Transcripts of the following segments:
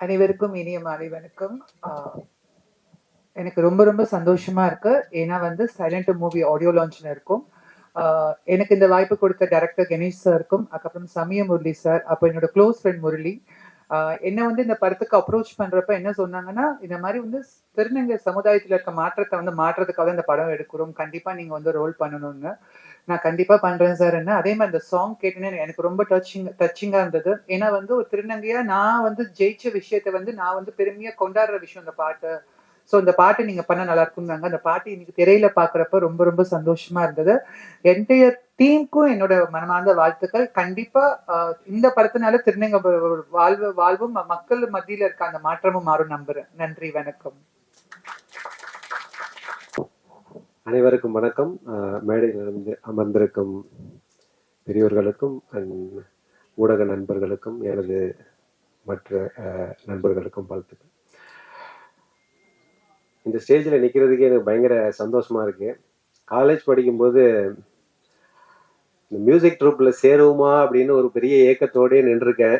அனைவருக்கும் இனிய மாலை வணக்கம் ஆஹ் எனக்கு ரொம்ப ரொம்ப சந்தோஷமா இருக்கு. ஏன்னா வந்து சைலண்ட் மூவி ஆடியோ லான்ச்ல இருக்கும். ஆஹ் எனக்கு இந்த வாய்ப்பு கொடுத்த டைரக்டர் கணேஷ் சாருக்கும் அதுக்கப்புறம் சமய முரளி சார் அப்போ என்னோட க்ளோஸ் ஃப்ரெண்ட் முரளி என்ன வந்து இந்த படத்துக்கு அப்ரோச் பண்றப்ப என்ன சொன்னாங்கன்னா இந்த மாதிரி வந்து திருநங்கை சமுதாயத்துல இருக்க மாற்றத்தை வந்து மாற்றத்துக்காக இந்த படம் எடுக்கிறோம். கண்டிப்பா நீங்க வந்து ரோல் பண்ணணும்னு. நான் கண்டிப்பா பண்றேன் சார் என்ன அதே மாதிரி அந்த சாங் கேட்டேன்னு எனக்கு ரொம்ப டச்சிங் டச்சிங்கா இருந்தது. ஏன்னா வந்து ஒரு திருநங்கையா நான் வந்து ஜெயிச்ச விஷயத்த வந்து நான் வந்து பெருமையா கொண்டாடுற விஷயம் இந்த பாட்டு. ஸோ இந்த பாட்டு நீங்க பண்ண நல்லா இருக்கும்னாங்க. அந்த பாட்டு இன்னைக்கு திரையில பாக்குறப்ப ரொம்ப ரொம்ப சந்தோஷமா இருந்தது. என்டையர் டீமுக்கும் என்னோட மனமார்ந்த வாழ்த்துக்கள். கண்டிப்பா இந்த படத்தினால திருநங்கை வாழ்வு வாழ்வும் மக்கள் மத்தியில இருக்க அந்த மாற்றமும் மாறும் நம்புறேன். நன்றி வணக்கம். அனைவருக்கும் வணக்கம். மேடையில் இருந்து அமர்ந்திருக்கும் பெரியோர்களுக்கும் and ஊடக நண்பர்களுக்கும் எனது மற்ற நண்பர்களுக்கும் வாழ்த்துக்கள். இந்த ஸ்டேஜில் நிற்கிறதுக்கு எனக்கு பயங்கர சந்தோஷமாக இருக்குது காலேஜ் படிக்கும்போது இந்த மியூசிக் ட்ரூப்பில் சேருவோமா அப்படின்னு ஒரு பெரிய ஏக்கத்தோடயே நின்றுருக்கேன்.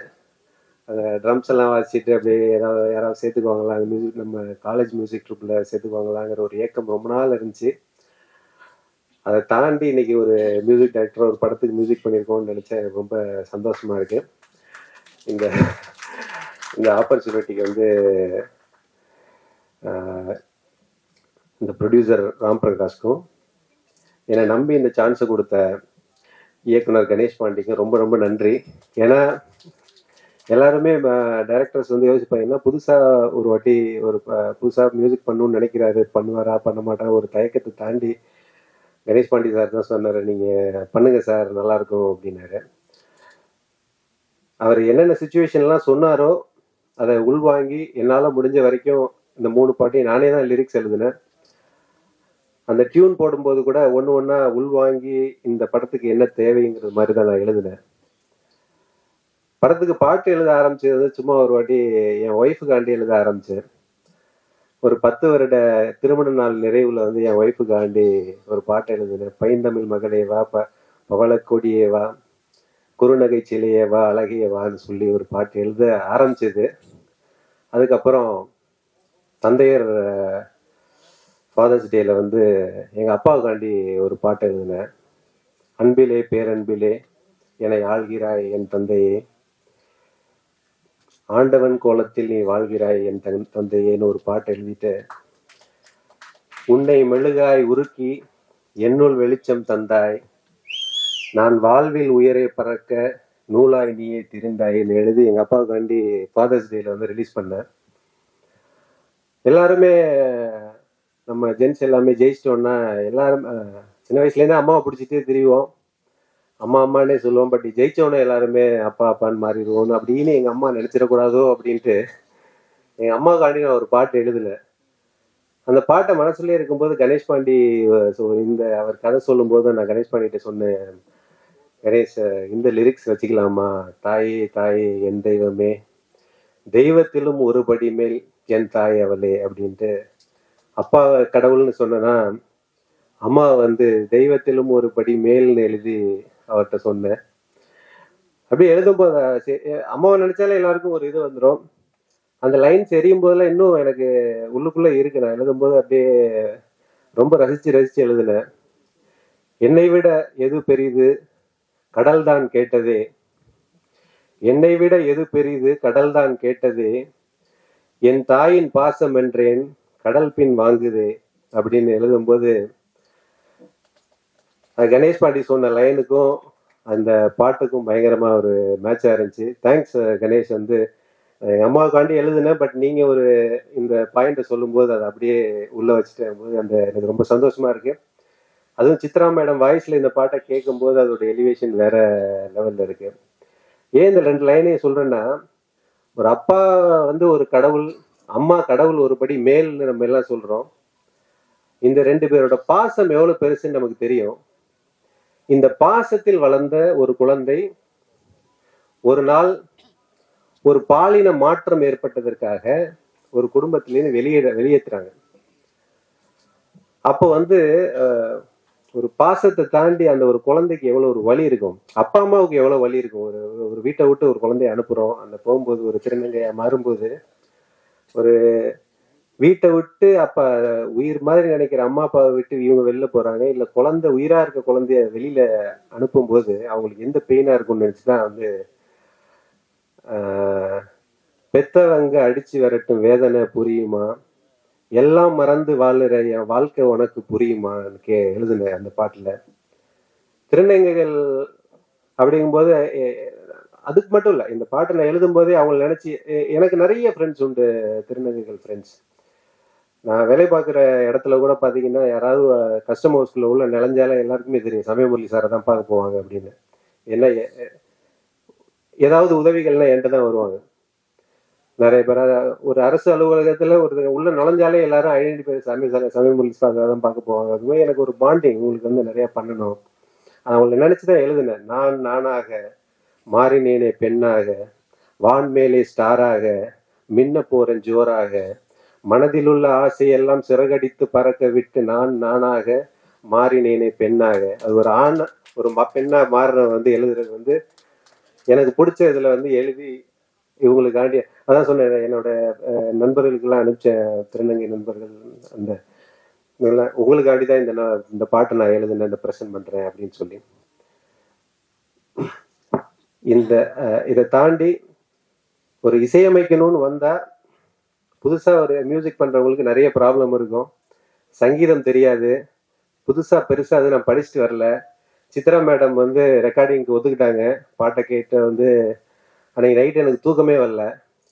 அந்த ட்ரம்ஸ் எல்லாம் வாசிச்சுட்டு அப்படியே ஏதாவது யாராவது சேர்த்துக்குவாங்களா? அந்த மியூசிக் நம்ம காலேஜ் மியூசிக் ட்ரூப்பில் சேர்த்துக்குவாங்களாங்கிற ஒரு ஏக்கம் ரொம்ப நாள் இருந்துச்சு. அதை தாண்டி இன்னைக்கு ஒரு மியூசிக் டைரக்டர் ஒரு படத்துக்கு மியூசிக் பண்ணியிருக்கோம்னு நினச்சேன். எனக்கு ரொம்ப சந்தோஷமாக இருக்குது இந்த இந்த ஆப்பர்ச்சுனிட்டிக்கு வந்து இந்த ப்ரொடியூசர் ராம் பிரகாஷ்க்கும் என்னை நம்பி இந்த சான்ஸை கொடுத்த இயக்குனர் கணேஷ் பாண்டிக்கு ரொம்ப ரொம்ப நன்றி. ஏன்னா எல்லாருமே டைரக்டர்ஸ் வந்து யோசிப்பாங்கன்னா புதுசாக ஒரு வாட்டி ஒரு புதுசாக மியூசிக் பண்ணணும்னு நினைக்கிறாரு பண்ணுவாரா பண்ண மாட்டாரா ஒரு தயக்கத்தை தாண்டி கணேஷ் பாண்டி சார் தான் சொன்னார் நீங்கள் பண்ணுங்க சார் நல்லாயிருக்கும் அப்படின்னாரு. அவர் என்னென்ன சுச்சுவேஷன்லாம் சொன்னாரோ அதை உள்வாங்கி என்னால் முடிஞ்ச வரைக்கும் இந்த மூணு பாட்டையும் நானே தான் லிரிக்ஸ் எழுதினேன். அந்த டியூன் போடும்போது கூட ஒன்று ஒன்றா உள்வாங்கி இந்த படத்துக்கு என்ன தேவைங்கிறது மாதிரி தான் நான் எழுதினேன். படத்துக்கு பாட்டு எழுத ஆரம்பிச்சது வந்து சும்மா ஒரு வாட்டி என் ஒய்ஃபுக்காண்டி எழுத ஆரம்பிச்சேன். ஒரு பத்து வருட திருமண நாள் நிறைவுல வந்து என் ஒய்ஃபுக்காண்டி ஒரு பாட்டு எழுதினேன். பைந்தமிழ் மகளே வா ப பவள கொடியே வா குறுநகை சிலையே வா அழகிய வான்னு சொல்லி ஒரு பாட்டு எழுத ஆரம்பிச்சது. அதுக்கப்புறம் தந்தையர் ஃபாதர்ஸ் டேல வந்து எங்க அப்பாவுக்காண்டி ஒரு பாட்டு எழுதினேன். அன்பிலே பேரன்பிலே என்னை ஆள்கிறாய் என் தந்தையே. ஆண்டவன் கோலத்தில் நீ வாழ்கிறாய் என் தன் தந்தையேன்னு ஒரு பாட்டு எழுதிட்டு உன்னை மெழுகாய் உருக்கி என்னுள் வெளிச்சம் தந்தாய். நான் வாழ்வில் உயரே பறக்க நூலாய் நீயே திரிந்தாயின்னு எழுதி எங்க அப்பாவுக்காண்டி ஃபாதர்ஸ் டேல வந்து ரிலீஸ் பண்ணேன். எல்லாருமே நம்ம ஜென்ஸ் எல்லாமே ஜெயிச்சிட்டோம்னா எல்லாரும் சின்ன வயசுலேருந்தே அம்மாவை பிடிச்சிட்டே திரிவோம். அம்மா அம்மானே சொல்லுவோம் பட் ஜெயிச்சவனே எல்லாருமே அப்பா அப்பான்னு மாறிடுவோம் அப்படின்னு எங்கள் அம்மா நினச்சிடக்கூடாதோ அப்படின்ட்டு. எங்கள் அம்மாவுக்காண்டி நான் ஒரு பாட்டு எழுதலை அந்த பாட்டை மனசுலேயே இருக்கும்போது கணேஷ் பாண்டி இந்த அவர் கதை சொல்லும்போது நான் கணேஷ் பாண்டிகிட்ட சொன்னேன் கணேஷ் இந்த லிரிக்ஸ் வச்சுக்கலாமா? தாயே தாயே என் தெய்வமே தெய்வத்திலும் ஒரு படி மேல் என் தாய் அவளே அப்படின்ட்டு. அப்பா கடவுள்னு சொன்னேன்னா அம்மா வந்து தெய்வத்திலும் ஒரு படி மேல்னு எழுதி அவர்கிட்ட சொன்னேன் அப்படியே எழுதும்போது அஹ், சரி, அம்மாவை நினைச்சாலே எல்லாருக்கும் ஒரு இது வந்துடும் அந்த லைன்ஸ் எரியும் போதெல்லாம் இன்னும் எனக்கு உள்ளுக்குள்ள இருக்கு. நான் எழுதும்போது அப்படியே ரொம்ப ரசிச்சு ரசிச்சு எழுதினேன் என்னை விட எது பெரிது? கடல் தான் கேட்டதே. என்னை விட எது பெரிது? கடல் தான் கேட்டதே. என் தாயின் பாசம் என்றேன். கடல் பின் வாங்குது அப்படின்னு எழுதும்போது கணேஷ் பாண்டி சொன்ன லைனுக்கும் அந்த பாட்டுக்கும் பயங்கரமா ஒரு மேட்சா இருந்துச்சு. தேங்க்ஸ் கணேஷ் வந்து எங்க அம்மாவுக்காண்டி எழுதுனேன் பட் நீங்க ஒரு இந்த பாயிண்ட சொல்லும்போது அதை அப்படியே உள்ள வச்சுட்டேன் போது அந்த எனக்கு ரொம்ப சந்தோஷமா இருக்கு. அதுவும் சித்ரா மேடம் வாய்ஸ்ல இந்த பாட்டை கேட்கும்போது அதோட எலிவேஷன் வேற லெவல்ல இருக்கு. ஏன் இந்த ரெண்டு லைனையும் சொல்றேன்னா ஒரு அப்பா வந்து ஒரு கடவுள் அம்மா கடவுள் ஒரு படி நம்ம எல்லாம் சொல்றோம். இந்த ரெண்டு பேரோட பாசம் எவ்வளவு பெருசுன்னு நமக்கு தெரியும். இந்த பாசத்தில் வளர்ந்த ஒரு குழந்தை ஒரு நாள் ஒரு பாலின மாற்றம் ஏற்பட்டதற்காக ஒரு குடும்பத்திலேருந்து வெளியே வெளியேற்றுறாங்க. அப்போ வந்து ஒரு பாசத்தை தாண்டி அந்த ஒரு குழந்தைக்கு எவ்வளவு ஒரு வலி இருக்கும். அப்பா அம்மாவுக்கு எவ்வளவு வலி இருக்கும். ஒரு ஒரு வீட்டை விட்டு ஒரு குழந்தைய அனுப்புறோம். அந்த போகும்போது ஒரு திருநங்கையாக மாறும்போது ஒரு வீட்டை விட்டு அப்ப உயிர் மாதிரி நினைக்கிற அம்மா அப்பாவை விட்டு இவங்க வெளில போறாங்க. இல்ல குழந்தை உயிரா இருக்க குழந்தைய வெளியில அனுப்பும் போது அவங்களுக்கு எந்த பெயினா இருக்கும்னு நினைச்சுதான் வந்து ஆஹ், பெத்தவங்க அடிச்சு விரட்டும் வேதனை புரியுமா? எல்லாம் மறந்து வாழுற என் வாழ்க்கை உனக்கு புரியுமான்னு கே எழுதுன அந்த பாட்டுல. திருநங்கைகள் அப்படிங்கும்போது அதுக்கு மட்டும் இல்லை இந்த பாட்டை நான் எழுதும் போதே அவங்களை நினைச்சு எனக்கு நிறைய ஃப்ரெண்ட்ஸ் உண்டு திருநங்கைகள் ஃப்ரெண்ட்ஸ் நான் வேலை பார்க்குற இடத்துல கூட பார்த்தீங்கன்னா யாராவது கஸ்டம் ஹவுஸ்க்குள்ள உள்ள நிலஞ்சாலே எல்லாருக்குமே தெரியும் சமயமுரளி சாரை தான் பார்க்க போவாங்க அப்படின்னு. என்ன ஏதாவது உதவிகள்னா என்கிட்ட தான் வருவாங்க. நிறைய பேர் ஒரு அரசு அலுவலகத்தில் ஒரு உள்ள நுழைஞ்சாலே எல்லாரும் ஐடென்டிஃபை சமய சமயமுரளி சார் தான் பார்க்க போவாங்க. அதுவே எனக்கு ஒரு பாண்டிங் உங்களுக்கு வந்து நிறையா பண்ணணும். அவங்களை நினைச்சுதான் எழுதினேன். நான் நானாக மாறினேனே பெண்ணாக வான்மேலே ஸ்டாராக மின்ன போறேன் ஜோராக மனதிலுள்ள ஆசையெல்லாம் சிறகடித்து பறக்க விட்டு நான் நானாக மாறினேனே பெண்ணாக. அது ஒரு ஆண் ஒரு ம- பெண்ணா மாறின வந்து எழுதுறது வந்து எனக்கு பிடிச்ச இதுல வந்து எழுதி இவங்களுக்காண்டி அதான் சொன்னேன் என்னோட நண்பர்களுக்கெல்லாம் அனுப்பிச்ச திருநங்கை நண்பர்கள் அந்த உங்களுக்காண்டி தான் இந்த நான் இந்த பாட்டை நான் எழுதுனேன் இந்த ப்ரெசென்ட் பண்றேன் அப்படின்னு சொல்லி. இந்த இதை தாண்டி ஒரு இசையமைக்கணும்னு வந்தால் புதுசாக ஒரு மியூசிக் பண்ணுறவங்களுக்கு நிறைய ப்ராப்ளம் இருக்கும். சங்கீதம் தெரியாது. புதுசாக பெருசாக அது நான் படிச்சுட்டு வரல. சித்ரா மேடம் வந்து ரெக்கார்டிங்க்கு ஒத்துக்கிட்டாங்க. பாட்டை கேட்டு வந்து அன்னைக்கு நைட் எனக்கு தூக்கமே வரல.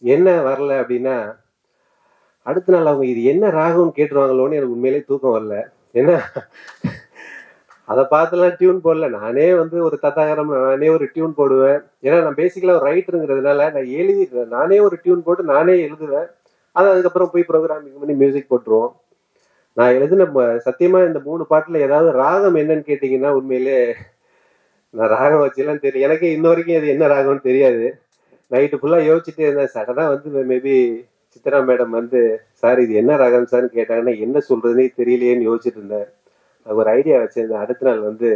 என்ன வரல அப்படின்னா அடுத்த நாள் அவங்க இது என்ன ராகம்னு கேட்டுருவாங்களோன்னு எனக்கு உண்மையிலேயே தூக்கம் வரல. ஏன்னா அதை பார்த்துலாம் டியூன் போடல. நானே வந்து ஒரு தத்தாகரம் நானே ஒரு டியூன் போடுவேன். ஏன்னா நான் பேசிக்கலாக ஒரு ரைட்டருங்கிறதுனால நான் எழுதிடுவேன். நானே ஒரு டியூன் போட்டு நானே எழுதுவேன். அதை அதுக்கப்புறம் போய் ப்ரோக்ராமிங் பண்ணி மியூசிக் போட்டுருவோம். நான் எழுதின சத்தியமாக சத்தியமா இந்த மூணு பாட்டுல ஏதாவது ராகம் என்னன்னு கேட்டீங்கன்னா உண்மையிலே நான் ராகம் வச்சுலாம் தெரியும் எனக்கே இன்ன வரைக்கும் அது என்ன ராகம்னு தெரியாது. நைட்டு ஃபுல்லாக யோசிச்சுட்டே இருந்தேன். சடனாக வந்து மேபி சித்ரா மேடம் வந்து சார் இது என்ன ராகம் சார்னு கேட்டாங்கன்னா என்ன சொல்கிறதுனே தெரியலையேன்னு யோசிச்சுட்டு இருந்தேன். ஒரு ஐடியா வச்சிருந்தேன் அடுத்த நாள் வந்து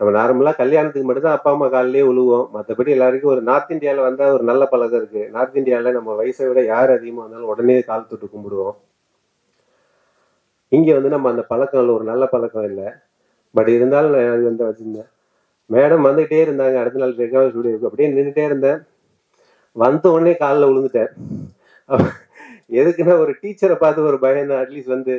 நம்ம நார்மலா கல்யாணத்துக்கு மட்டும்தான் அப்பா அம்மா காலிலேயே உழுவோம். மற்றபடி எல்லாருக்கும் ஒரு நார்த் இந்தியாவில் வந்தால் ஒரு நல்ல பழக்கம் இருக்கு. நார்த் இந்தியாவில் நம்ம வயசை விட யார் அதிகமாக வந்தாலும் உடனே கால் தொட்டு கும்பிடுவோம். இங்கே வந்து நம்ம அந்த பழக்கம் இல்லை ஒரு நல்ல பழக்கம் இல்லை. பட் இருந்தாலும் நான் அது வந்து வச்சுருந்தேன். மேடம் வந்துகிட்டே இருந்தாங்க அடுத்த நாள் ரெக்கார்ட் ஸ்டுடியோக்கு அப்படியே நின்றுட்டே இருந்தேன். வந்த உடனே காலில் விழுந்துட்டேன் எதுக்குன்னா ஒரு டீச்சரை பார்த்து ஒரு பயம் தான். அட்லீஸ்ட் வந்து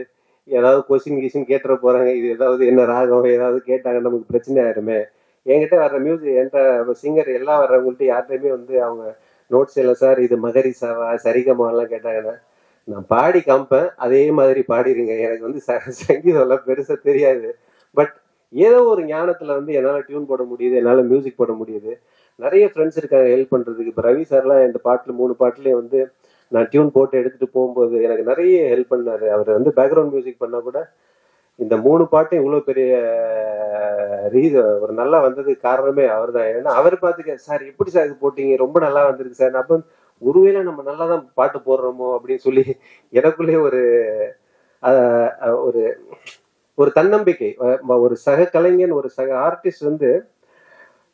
ஏதாவது கொஸ்டின் கிஷின் கேட்டுற போறாங்க. இது ஏதாவது என்ன ராகம் ஏதாவது கேட்டாங்க நமக்கு பிரச்சனை ஆயிருமே என்கிட்ட வர்ற மியூசிக் என்கிட்ட சிங்கர் எல்லாம் வர்றவங்கள்ட்ட யார்கிட்டையுமே வந்து அவங்க நோட்ஸ் இல்லை சார் இது மகரி மகரிசாவா சரிகமாலாம் கேட்டாங்கன்னா நான் பாடி காமிப்பேன். அதே மாதிரி பாடிடுங்க. எனக்கு வந்து ச- சங்கீதம் எல்லாம் பெருசாக தெரியாது. பட் ஏதோ ஒரு ஞானத்தில் வந்து என்னால் டியூன் போட முடியுது என்னால் மியூசிக் போட முடியுது. நிறைய ஃப்ரெண்ட்ஸ் இருக்காங்க ஹெல்ப் பண்ணுறதுக்கு இப்போ ரவி சார்லாம் இந்த பாட்டில் மூணு பாட்டுலயும் வந்து நான் டியூன் போட்டு எடுத்துட்டு போகும்போது எனக்கு நிறைய ஹெல்ப் பண்ணாரு. அவர் வந்து பேக்ரவுண்ட் மியூசிக் பண்ணால் கூட இந்த மூணு பாட்டும் இவ்வளவு பெரிய ரீசன் ஒரு நல்லா வந்ததுக்கு காரணமே அவர் தான் ஏன்னா அவர் பார்த்துக்க சார் எப்படி சார் இது போட்டீங்க? ரொம்ப நல்லா வந்திருக்கு சார். அப்போ ஒருவேளை நம்ம நல்லா தான் பாட்டு போடுறோமோ? அப்படின்னு சொல்லி எனக்குள்ளே ஒரு ஒரு ஒரு தன்னம்பிக்கை. ஒரு சக கலைஞன் ஒரு சக ஆர்டிஸ்ட் வந்து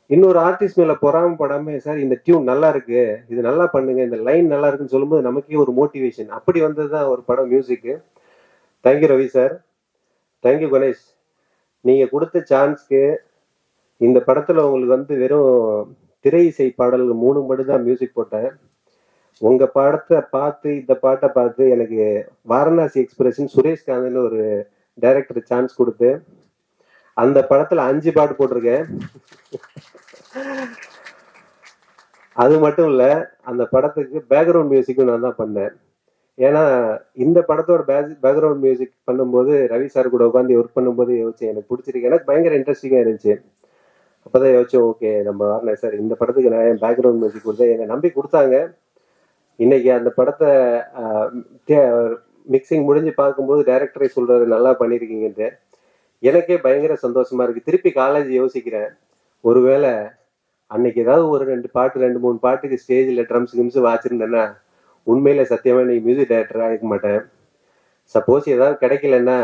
இன்னொரு ஆர்டிஸ்ட் மேல பொறாமப்படாம சார் இந்த டியூன் நல்லா இருக்கு. இது நல்லா பண்ணுங்க. இந்த லைன் நல்லா இருக்குன்னு சொல்லும்போது நமக்கே ஒரு மோட்டிவேஷன் அப்படி வந்ததுதான் ஒரு படம் மியூசிக்கு thank you Ravi sir thank you Ganesh நீங்க கொடுத்த சான்ஸ்க்கு இந்த படத்துல உங்களுக்கு வந்து வெறும் திரை இசை பாடல்கள் மூணு மட்டும் தான் மியூசிக் போட்டேன். உங்க படத்தை பார்த்து இந்த பாட்டை பார்த்து எனக்கு வாரணாசி எக்ஸ்பிரஷன் சுரேஷ் காந்தன் ஒரு டைரக்டர் சான்ஸ் கொடுத்து அந்த படத்துல அஞ்சு பாட்டு போட்டிருக்கேன். அது மட்டும் இல்ல அந்த படத்துக்கு பேக்ரவுண்ட் மியூசிக்கும் நான் தான் பண்ணேன். ஏன்னா இந்த படத்தோட பேக்ரவுண்ட் மியூசிக் பண்ணும்போது ரவி சார் கூட உட்காந்து ஒர்க் பண்ணும்போது யோசிச்சேன் எனக்கு பிடிச்சிருக்கு. எனக்கு பயங்கர இன்ட்ரெஸ்டிங்காக இருந்துச்சு. அப்போதான் யோசிச்சோம் ஓகே நம்ம வரல சார் இந்த படத்துக்கு நான் பேக்ரவுண்ட் மியூசிக் கொடுத்தேன்? என்னை நம்பி கொடுத்தாங்க. இன்னைக்கு அந்த படத்தை மிக்சிங் முடிஞ்சு பார்க்கும்போது டேரக்டரே சொல்றாரு நல்லா பண்ணியிருக்கீங்கன்ட்டு எனக்கே பயங்கர சந்தோஷமா இருக்கு. திருப்பி காலேஜ் யோசிக்கிறேன். ஒருவேளை அன்னைக்கு ஏதாவது ஒரு ரெண்டு பாட்டு ரெண்டு மூணு பாட்டுக்கு ஸ்டேஜில் ட்ரம்ஸ் கிம்ஸ் வாச்சிருந்தேன்னா உண்மையில சத்தியமா இன்னைக்கு மியூசிக் டைரக்டராக இருக்க மாட்டேன். சப்போஸ் ஏதாவது கிடைக்கலன்னா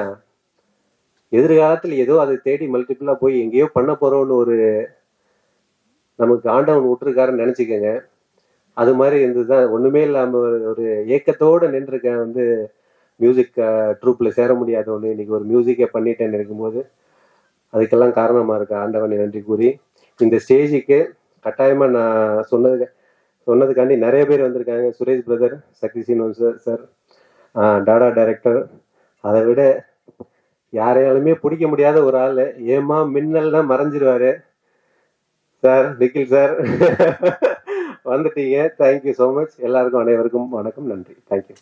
எதிர்காலத்தில் ஏதோ அதை தேடி மல்டிபிளாக போய் எங்கேயோ பண்ண போறோம்னு ஒரு நமக்கு ஆண்டவன் விட்டுருக்காருன்னு நினச்சிக்கோங்க. அது மாதிரி இருந்தது தான் ஒன்றுமே ஒரு ஒரு ஏக்கத்தோடு நின்றுருக்கேன் வந்து மியூசிக் ட்ரூப்பில் சேர முடியாத ஒன்று இன்னைக்கு ஒரு மியூசிக்கை பண்ணிட்டேன்னு இருக்கும்போது அதுக்கெல்லாம் காரணமாக இருக்கு ஆண்டவனை நன்றி கூறி இந்த ஸ்டேஜுக்கு கட்டாயமாக நான் சொன்னது சொன்னதுக்காண்டி நிறைய பேர் வந்திருக்காங்க. சுரேஷ் பிரதர் சக்தி சீனோன் சார் சார் டாடா டைரக்டர் அதை விட யாரையாலுமே பிடிக்க முடியாத ஒரு ஆள் ஏமா மின்னல்னா மறைஞ்சிருவாரு. சார் நிக்கில் சார் வந்துட்டீங்க. தேங்க்யூ ஸோ மச் எல்லாருக்கும் அனைவருக்கும் வணக்கம். நன்றி. தேங்க்யூ